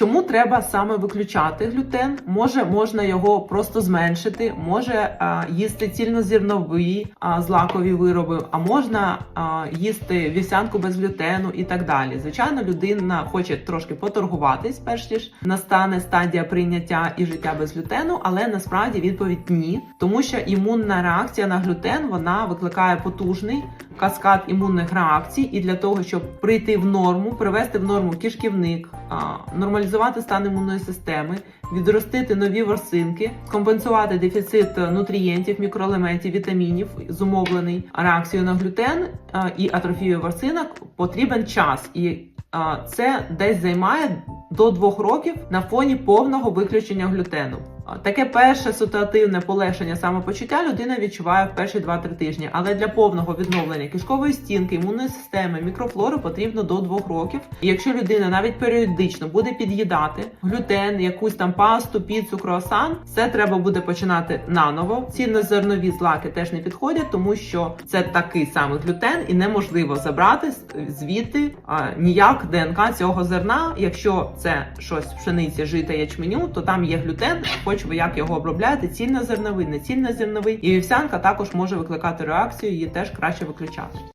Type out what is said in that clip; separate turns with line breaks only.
Чому треба саме виключати глютен? Може, можна його просто зменшити, може а, їсти цільнозернові а, злакові вироби, а можна а, їсти вівсянку без глютену і так далі. Звичайно, людина хоче трошки поторгуватись, перш ніж настане стадія прийняття і життя без глютену, але насправді відповідь ні, тому що імунна реакція на глютен вона викликає потужний каскад імунних реакцій, і для того, щоб прийти в норму, привести в норму кишківник, нормалізувати стан імунної системи, відростити нові ворсинки, компенсувати дефіцит нутрієнтів, мікроелементів, вітамінів, зумовлений реакцією на глютен і атрофією ворсинок, потрібен час. І це десь займає до двох років на фоні повного виключення глютену. Таке перше ситуативне полегшення самопочуття людина відчуває в перші 2-3 тижні, але для повного відновлення кишкової стінки, імунної системи, мікрофлори потрібно до 2 років. І якщо людина навіть періодично буде під'їдати глютен, якусь там пасту, піцу, круасан, все треба буде починати наново. Цільнозернові злаки теж не підходять, тому що це такий самий глютен, і неможливо забрати звідти а, ніяк ДНК цього зерна. Якщо це щось пшениці, жита, ячменю, то там є глютен, хоч ви як його обробляєте, цільнозерновий, не цільнозерновий. І вівсянка також може викликати реакцію, її теж краще виключати.